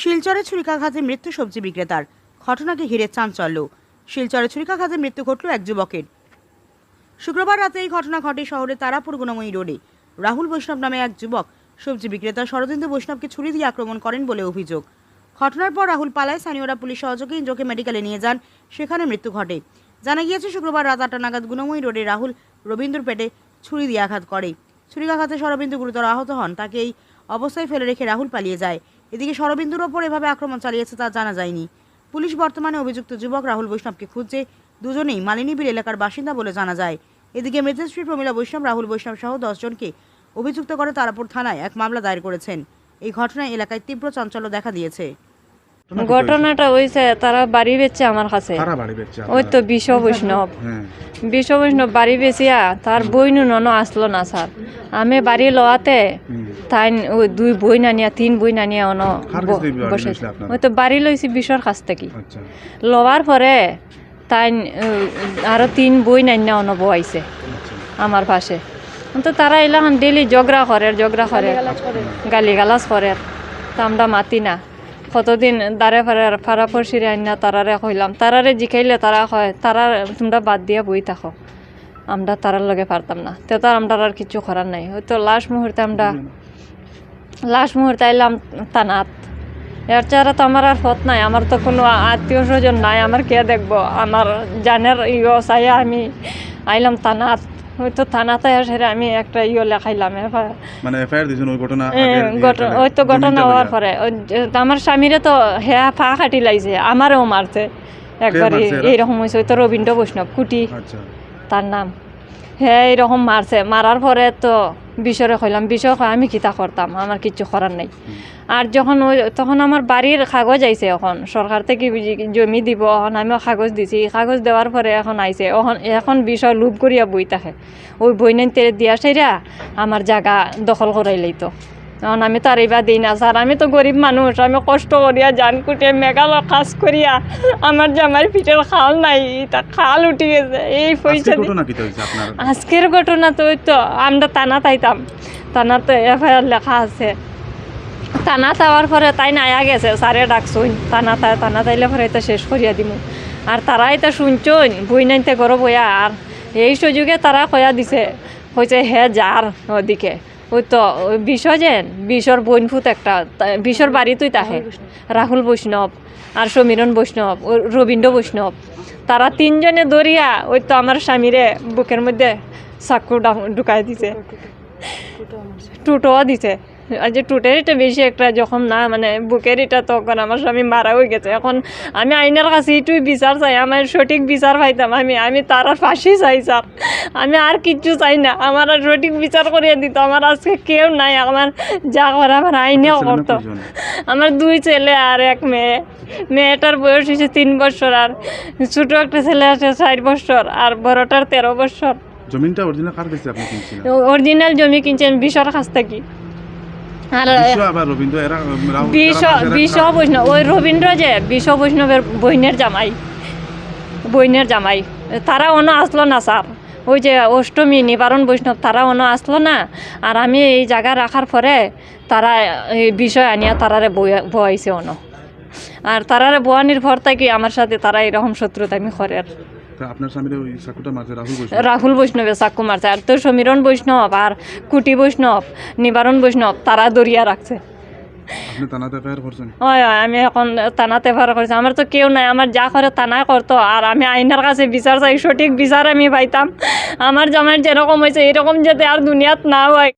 শিলচরে ছুরিকাঘাতে মৃত্যু সবজি বিক্রেতার। ঘটনাকে ঘিরে চাঞ্চল্য। শিলচরে ছুরিকাঘাতে মৃত্যু ঘটল এক যুবকের। শুক্রবার রাতে এই ঘটনা ঘটে শহরের তারাপুর গুণময়ী রোডে। রাহুল বৈষ্ণব নামে এক যুবক সবজি বিক্রেতা শরদিন্দু বৈষ্ণবকে ছুরি দিয়ে আক্রমণ করেন বলে অভিযোগ। ঘটনার পর রাহুল পালায়, স্থানীয়রা পুলিশ সহযোগে ইন্দ্রকে মেডিকেলে নিয়ে যান। সেখানে মৃত্যু ঘটে। জানা গিয়েছে, শুক্রবার রাত আটটা নাগাদ গুণময়ী রোডে রাহুল রবীন্দ্র পেটে ছুরি দিয়ে আঘাত করে। ছুরিকাঘাতে শরবিন্দু গুরুতর আহত হন। তাকে এই অবস্থায় ফেলে রেখে রাহুল পালিয়ে যায়। এদিকে শরবিন্দুর ওপর এভাবে আক্রমণ চালিয়েছে তা জানা যায়নি। পুলিশ বর্তমানে অভিযুক্ত যুবক রাহুল বৈষ্ণবকে খুঁজছে। দুজনেই মালিনীবিল এলাকার বাসিন্দা বলে জানা যায়। এদিকে মৃতশ্রী প্রমীলা বৈষ্ণব, রাহুল বৈষ্ণব সহ দশজনকে অভিযুক্ত করে তারাপুর থানায় এক মামলা দায়ের করেছেন। এই ঘটনায় এলাকায় তীব্র চাঞ্চল্য দেখা দিয়েছে। ঘটনাটা হয়েছে তারা বাড়ি বেচছে আমার কাছে। বেচছে ওই তো? বিশ্ব বৈষ্ণব। হ্যাঁ। বিশ্ব বৈষ্ণব বাড়ি বেচিয়া তার বই নন আসলো না স্যার। আমি বাড়ি লওয়াতে। তাই ওই দুই বই নানিয়া তিন বই নানিয়া অন বসে? ওই তো বাড়ি লইছি বিশ্বর কাছ থেকে। আচ্ছা। লওয়ার পরে তাই আরও তিন বই নানিয়া অন বইছে আচ্ছা। আমার পাশে। তো তারা এলাকান ডেলি জগরা করে জগরা করে। গালি গালাজ করে। তা আমরা মাতি না। কতদিন দাঁড়ে ফারে ফারা পড়ছিরে আইন তারারে কইলাম। তারারে জিকাইলে তারা হয় তারা তোমরা বাদ দিয়া বই থাকো আমরা তারার লগে পারতাম না। তো তার আমরা আর কিছু করার নাই। হয়তো লাস্ট মুহূর্তে আমরা লাস্ট মুহূর্তে আইলাম তানাত এর ছাড়া তো আমার আর পথ নাই। আমার তো কোনো আত্মীয় স্বজন নাই। আমার কে দেখব? আমার জানের ইয়ে চাইয়া আমি আইলাম তানাত হয়তো থানাতে এসে আমি একটা ইয়ে লেখাইলাম মানে এফআইআর দিছেন ওই ঘটনা ওই তো ঘটনা হওয়ার পরে। ওই আমার স্বামীরে তো হ্যাঁ ফা কাটি লাগছে আমারও মারছে। একবারে? এইরকম হয়েছে ওই তো রবীন্দ্র বৈষ্ণব কুটি। আচ্ছা। তার নাম। হ্যাঁ এইরকম মারছে। মারার পরে তো বিষরে কইলাম, বিষয় আমি কিতা করতাম? আমার কিছু করার নাই। আর যখন ওই, তখন আমার বাড়ির কাগজ আইছে এখন। সরকার থেকে জমি দিব, এখন আমিও কাগজ দিছি। কাগজ দেওয়ার পরে এখন আইছে। এখন এখন বিষয় লোভ করিয়া বই থাকে। ওই বই নাই তেরে দিয়া সেরা আমার জায়গা দখল করাইলেই লইতো। এখন আমি তো আর এইবার দিই না স্যার আমি তো গরিব মানুষ আমি কষ্ট করিয়া জান কুটে মেঘাল কাজ করিয়া আমার যে জামাই পিঠের খাল নাই তা খাল উঠি গেছে এই পয়সা আজকের ঘটনা তো ওই তো আমরা টানা তাইতাম টানাতে এফআইআর লেখা আছে। টানা তাওয়ার পরে তাই নায়া গেছে স্যারে ডাকছুন টানা তাই টানা তাইলে পরে তো শেষ করিয়া দিমু। আর তারাই তো শুনছুন বই নাইতে করো বইয়া আর এই সুযোগে তারা কয়া দিছে হয়েছে হে যার ওদিকে। ওই তো বিষ যেন বিশর বইনফুত একটা বিষর বাড়িতেই তাহে। রাহুল বৈষ্ণব। আর সমীরণ বৈষ্ণব ও রবীন্দ্র বৈষ্ণব। তারা তিনজনে দরিয়া ওই তো আমার স্বামীরে বুকের মধ্যে চাকু ডা- ঢুকাই দিছে। টুটোও দিছে। আর যে টুটের এটা বেশি একটা যখন না মানে বুকের এটা তখন আমার স্বামী মারা হয়ে গেছে। এখন আমি আইনের কাছে একটুই বিচার চাই আমার সঠিক বিচার পাইতাম আমি আমি তার আর ফাঁসি চাই স্যার। আমি আর কিচ্ছু চাই না আমার আর সঠিক বিচার করিয়ে দিত আমার আজকে কেউ নাই আমার যা করে আমার আইনেও করতো। আমার দুই ছেলে আর এক মেয়ে। মেয়েটার বয়স হয়েছে তিন বছর আর ছোটো একটা ছেলে আছে চার বছর আর বড়টার তেরো বছর। জমিনটা অরিজিনাল কার কাছে আপনি কিনছিলেন? অরিজিনাল জমি কিনছেন বিশর কাছ থেকে। আর বিশ্ব বৈষ্ণব ওই রবীন্দ্র যে বিশ বৈষ্ণবের বইনের জামাই বইনের জামাই তারা অন্য আসলো না স্যার। ওই যে অষ্টমী নিবারণ বৈষ্ণব তারা অন্য আসলো না। আর আমি এই জায়গা রাখার পরে তারা এই বিষয় আনিয়া তারারে বয়াইছে অন্য আর তারারে বয়ানির ভর থাকি আমার সাথে তারা এরকম শত্রুতা আমি করে আর আপনার স্বামীর ওই চাকুটা মাঝে রাহুল বৈষ্ণব। রাহুল বৈষ্ণবে চাকু মারছে। আর তো সমীরণ বৈষ্ণব আর কুটি বৈষ্ণব নিবারণ বৈষ্ণব তারা দরিয়া রাখছে। আপনি থানাতে এফআইআর করছেন? হয় হয়, আমি এখন থানাতে ভাড়া করেছি। আমার তো কেউ নাই আমার যা করে থানা করতো। আর আমি আইনের কাছে বিচার চাই সঠিক বিচার আমি পাইতাম। আমার জামাই যেরকম হয়েছে এরকম যাতে আর দুনিয়াত না হয়।